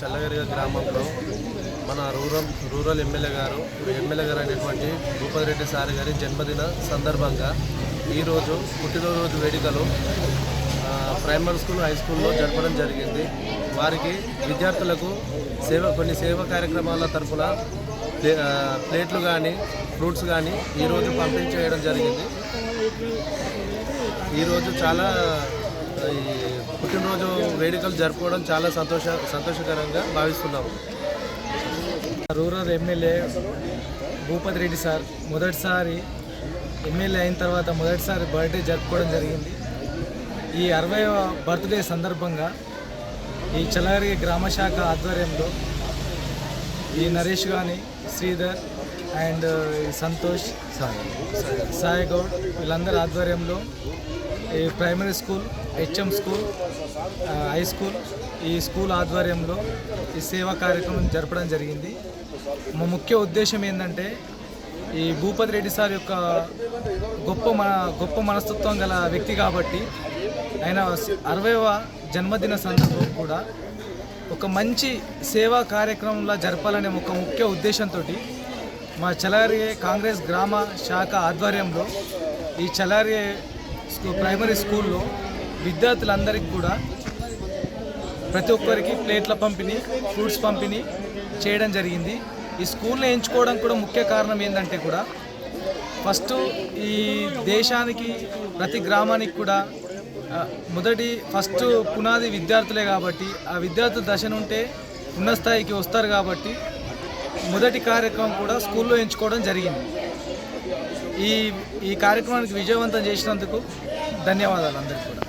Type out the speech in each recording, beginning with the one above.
చల్లగరిగ గ్రామంలో మన rural rural MLA గారు ఎమ్మెల్యే గారు అయినటువంటి భూపతి రెడ్డి సార్ గారి జన్మదిన సందర్భంగా ఈరోజు పుట్టినరోజు వేడుకలు ప్రైమరీ స్కూల్ హై స్కూల్లో జరపడం జరిగింది. వారికి విద్యార్థులకు సేవ కొన్ని సేవా కార్యక్రమాల తరఫున ప్లేట్లు కానీ ఫ్రూట్స్ కానీ ఈరోజు పంపిణీ చేయడం జరిగింది. ఈరోజు చాలా ఈ పుట్టినరోజు వేడుకలు జరుపుకోవడం చాలా సంతోష సంతోషకరంగా భావిస్తున్నాము. Rural MLA Bhupathi Reddy sir మొదటిసారి ఎమ్మెల్యే అయిన తర్వాత మొదటిసారి బర్త్డే జరుపుకోవడం జరిగింది. ఈ అరవై బర్త్డే సందర్భంగా ఈ చలగరి గ్రామ శాఖ ఆధ్వర్యంలో ఈ నరేష్ గాని శ్రీధర్ అండ్ సంతోష్ సాయి గౌడ్ వీళ్ళందరి ఆధ్వర్యంలో ఈ primary school HM school high school. ఈ స్కూల్ ఆధ్వర్యంలో ఈ సేవా కార్యక్రమం జరపడం జరిగింది. మా ముఖ్య ఉద్దేశం ఏంటంటే ఈ భూపతి రెడ్డి సార్ యొక్క గొప్ప మన గొప్ప మనస్తత్వం గల వ్యక్తి కాబట్టి ఆయన అరవైవ జన్మదిన సందర్భం కూడా ఒక మంచి సేవా కార్యక్రమంలో జరపాలనే ఒక ముఖ్య ఉద్దేశంతో మా చలారి కాంగ్రెస్ గ్రామ శాఖ ఆధ్వర్యంలో ఈ చలారి స్కూ ప్రైమరీ స్కూల్లో విద్యార్థులందరికీ కూడా ప్రతి ఒక్కరికి ప్లేట్ల పంపిణీ ఫ్రూట్స్ పంపిణీ చేయడం జరిగింది. ఈ స్కూల్ని ఎంచుకోవడం కూడా ముఖ్య కారణం ఏంటంటే కూడా ఫస్ట్ ఈ దేశానికి ప్రతి గ్రామానికి కూడా మొదటి ఫస్ట్ పునాది విద్యార్థులే కాబట్టి ఆ విద్యార్థుల దశను ఉంటే ఉన్నత స్థాయికి వస్తారు కాబట్టి మొదటి కార్యక్రమం కూడా స్కూల్లో ఎంచుకోవడం జరిగింది. ఈ ఈ కార్యక్రమానికి విజయవంతం చేసినందుకు ధన్యవాదాలు అందరికీ కూడా.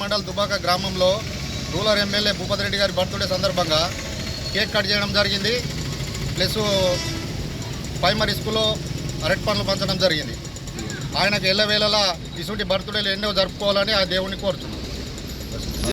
మండల్ దుబాక గ్రామంలో రూరల్ ఎమ్మెల్యే భూపతి రెడ్డి గారి బర్త్డే సందర్భంగా కేక్ కట్ చేయడం జరిగింది. ప్లస్ ప్రైమరీ స్కూల్లో అరటి పండ్లు పంచడం జరిగింది. ఆయనకు ఎల్లవేళలా ఇటువంటి బర్త్డేలు ఎన్నో జరుపుకోవాలని ఆ దేవుణ్ణి కోరుతున్నాను